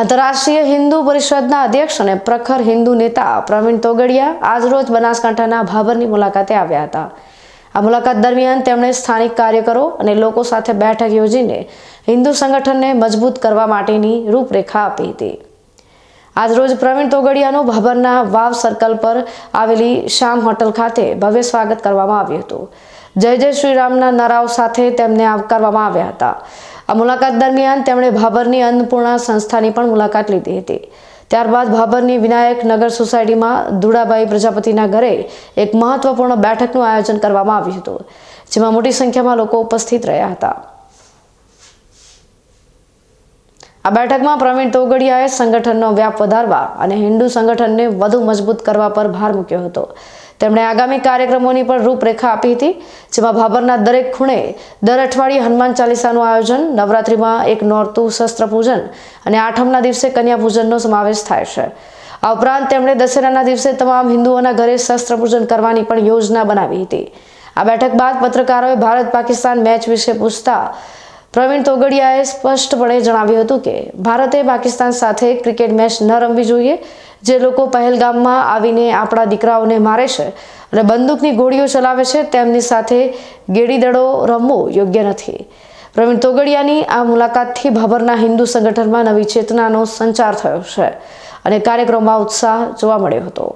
આંતરરાષ્ટ્રીય હિન્દુ પરિષદના અધ્યક્ષ અને પ્રખર હિન્દુ નેતા પ્રવીણ તોગડિયા આજરોજ બનાસકાંઠાના ભાભરની મુલાકાતે આવ્યા હતા. આ મુલાકાત દરમિયાન તેમણે સ્થાનિક કાર્યકરો અને લોકો સાથે બેઠક યોજીને હિન્દુ સંગઠનને મજબૂત કરવા માટેની રૂપરેખા આપી હતી. આજરોજ પ્રવીણ તોગડિયાનું ભાભરના વાવ સર્કલ પર આવેલી શ્યામ હોટલ ખાતે ભવ્ય સ્વાગત કરવામાં આવ્યું હતું. જય જય શ્રીરામના નરાવ સાથે તેમને આવકારવામાં આવ્યા હતા. આ મુલાકાત દરમિયાન તેમણે ભાભરની અન્નપૂર્ણા સંસ્થાની પણ મુલાકાત લીધી હતી. ત્યારબાદ ભાભરની વિનાયક નગર સોસાયટીમાં ધુડાભાઈ પ્રજાપતિના ઘરે એક મહત્વપૂર્ણ બેઠકનું આયોજન કરવામાં આવ્યું હતું, જેમાં મોટી સંખ્યામાં લોકો ઉપસ્થિત રહ્યા હતા. આ બેઠકમાં પ્રવીણ તોગડિયાએ સંગઠનનો વ્યાપ વધારવા અને હિન્દુ સંગઠનને વધુ મજબૂત કરવા પર ભાર મૂક્યો હતો. તેમણે આગામી કાર્યક્રમોની પણ રૂપરેખા આપી હતી, જેમાં ભાભરના દરેક ખૂણે દર અઠવાડિયે હનુમાન ચાલીસાનું આયોજન, નવરાત્રિમાં એક નોરતું શસ્ત્ર પૂજન અને આઠમના દિવસે કન્યા પૂજનનો સમાવેશ થાય છે. આ ઉપરાંત તેમણે દશેરાના દિવસે તમામ હિન્દુઓના ઘરે શસ્ત્ર પૂજન કરવાની પણ યોજના બનાવી હતી. આ બેઠક બાદ પત્રકારોએ ભારત પાકિસ્તાન મેચ વિશે પૂછતા પ્રવીણ તોગડિયાએ સ્પષ્ટપણે જણાવ્યું હતું કે ભારતે પાકિસ્તાન સાથે ક્રિકેટ મેચ ન રમવી જોઈએ, જે લોકો પહેલગામમાં આવીને આપણા દીકરાઓને મારે છે અને બંદૂકની ગોળીઓ ચલાવે છે, તેમની સાથે ગેડીદડો રમવો યોગ્ય નથી. પ્રવીણ તોગડિયાની આ મુલાકાતથી ભાભરના હિન્દુ સંગઠનમાં નવી ચેતનાનો સંચાર થયો છે અને કાર્યક્રમમાં ઉત્સાહ જોવા મળ્યો હતો.